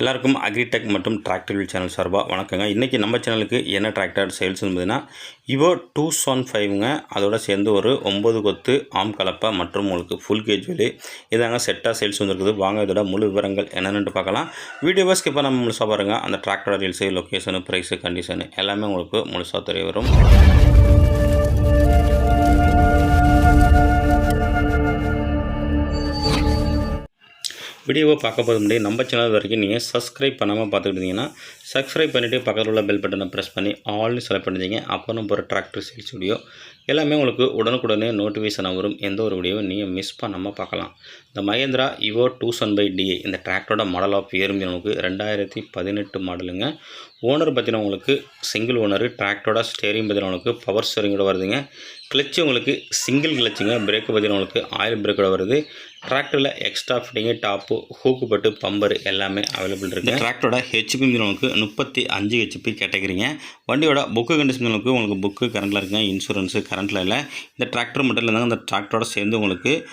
எல்லாருக்கும் அக்ரிடெக் மற்றும் tractor channel சார்பாக வணக்கங்க. இன்றைக்கி நம்ம சேனலுக்கு என்ன டிராக்டர் சேல்ஸ் இருந்ததுன்னா இவோ டூ ஒன் ஃபைவ்ங்க அதோட சேர்ந்து ஒரு ஒம்பது கொத்து ஆம் கலப்பை மற்றும் உங்களுக்கு ஃபுல் கேஜ் வெளி இதாங்க செட்டாக சேல்ஸ் வந்துருக்குது. வாங்க இதோட முழு விவரங்கள் என்னென்னு பார்க்கலாம். வீடியோவை ஸ்கிப்பாக நம்ம முழுசாக பாருங்கள் அந்த டிராக்டரோட ரீல்ஸு லொக்கேஷனு ப்ரைஸு கண்டிஷனு எல்லாமே உங்களுக்கு முழுசாக தெரிய வரும். வீடியோவை பார்க்க போகிறது முடியும் நம்ம சேனல் வரைக்கும் நீங்கள் சப்ஸ்கிரைப் பண்ணாமல் பார்த்துக்கிட்டீங்கன்னா சப்ஸ்கிரைப் பண்ணிவிட்டு பக்கத்தில் உள்ள பெல் பட்டனை ப்ரெஸ் பண்ணி ஆல்னு செலக்ட் பண்ணிட்டீங்க. அப்போ நம்ம போகிற டிராக்டர் சேல்ஸ் வீடியோ எல்லாமே உங்களுக்கு உடனுக்குடனே நோட்டிஃபிகேஷனாக வரும். எந்த ஒரு வீடியோவும் நீங்கள் மிஸ் பண்ணாமல் பார்க்கலாம். இந்த மகேந்திரா இவோ டூ சன் பை டிஏ இந்த டிராக்டரோட மாடல் ஆஃப் இயர் உங்களுக்கு ரெண்டாயிரத்தி பதினெட்டு மாடலுங்க ஓனர் பற்றின உங்களுக்கு சிங்கிள் ஓனர் டிராக்டரோட ஸ்டேரிங் பற்றின உங்களுக்கு பவர் ஸ்டேரிங்கோட வருதுங்க. கிளச்சு உங்களுக்கு சிங்கிள் கிளச்சுங்க பிரேக்கு பற்றின உங்களுக்கு ஆயில் பிரேக்கோட வருது. டிராக்டரில் எக்ஸ்ட்ரா ஃபிட்டிங்கு டாப்பு ஹூக்கு பட்டு பம்பர் எல்லாமே அவைலபிள் இருக்குது டிராக்டரோட ஹெச்பி உங்களுக்கு முப்பத்தி அஞ்சு ஹெச்பி கேட்டகிரிங்க. வண்டியோட புக்கு கண்டிஷன்களுக்கு உங்களுக்கு புக்கு கரண்டில் இருக்குங்க இன்சூரன்ஸு கரண்ட்டில் இல்லை. இந்த டிராக்டர் மட்டும் இல்லைங்க அந்த டிராக்டரோட சேர்ந்து உங்களுக்கு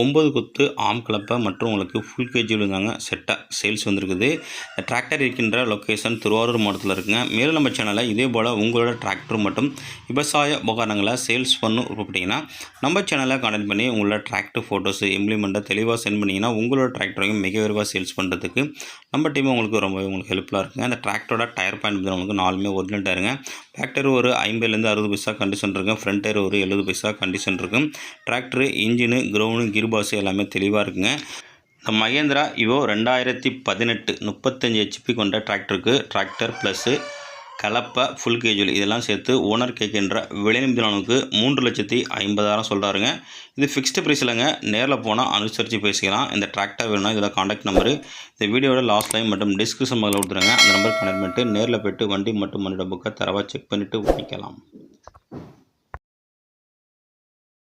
ஒம்பது குத்து ஆம் கலப்பை மற்றும் உங்களுக்கு ஃபுல் கேஜி விழுந்தாங்க செட்டாக சேல்ஸ் வந்திருக்குது. இந்த டிராக்டர் இருக்கின்ற லொக்கேஷன் திருவாரூர் மாவட்டத்தில் இருக்குங்க. மேலும் நம்ம சேனலில் இதே போல் உங்களோட டிராக்டர் மற்றும் விவசாய உபகரணங்களை சேல்ஸ் பண்ணும் விருப்பப்பட்டீங்கன்னா நம்ம சேனலை கான்டெக்ட் பண்ணி உங்களோட டிராக்டர் ஃபோட்டோஸ் இம்ப்ளிமெண்ட்டை தெளிவாக சென்ட் பண்ணிங்கன்னா உங்களோட டிராக்டரையும் மிக விரைவாக சேல்ஸ் பண்ணுறதுக்கு நம்ம டீம் உங்களுக்கு ரொம்பவே உங்களுக்கு ஹெல்ப்ஃபுல்லாக இருக்குங்க. அந்த டிராக்டரோட டயர் பாயிண்ட் உங்களுக்கு நாலுமே ஒரிஜினல் டயருங்க பேக் டயர் ஒரு ஐம்பதுலேருந்து அறுபது பைசா கண்டிஷன் இருக்கும் ஃப்ரண்ட் டயர் ஒரு எழுபது பைசா கண்டிஷன் இருக்கும் டிராக்டர் இன்ஜினு கிரவுண்டு கிர் எல்லாமே தெளிவாக இருக்குங்க. இந்த மகேந்திரா இவோ ரெண்டாயிரத்தி பதினெட்டு முப்பத்தஞ்சு ஹெச்பி கொண்ட டிராக்டருக்கு டிராக்டர் ப்ளஸ்ஸு கலப்பை ஃபுல் கேஜுவல் இதெல்லாம் சேர்த்து ஓனர் கேட்கின்ற விளைநிமிதனுக்கு மூன்று லட்சத்தி ஐம்பதாயிரம் சொல்கிறாருங்க இது ஃபிக்ஸ்டு ப்ரைஸில்ங்க இல்லைங்க. நேரில் போனால் அனுசரித்து பேசிக்கலாம். இந்த டிராக்டர் வேணும்னா இதில் காண்டாக்ட் நம்பரு இந்த வீடியோட லாஸ்ட் டைம் மற்றும் டிஸ்கிரிப்ஷன் முதல்ல கொடுத்துருங்க. அந்த நம்பர் கனெக்ட் பண்ணிட்டு நேரில் போய்ட்டு வண்டி மட்டும் மண்ணிட புக்கை தரவாக செக் பண்ணிவிட்டு வாங்கிக்கலாம்.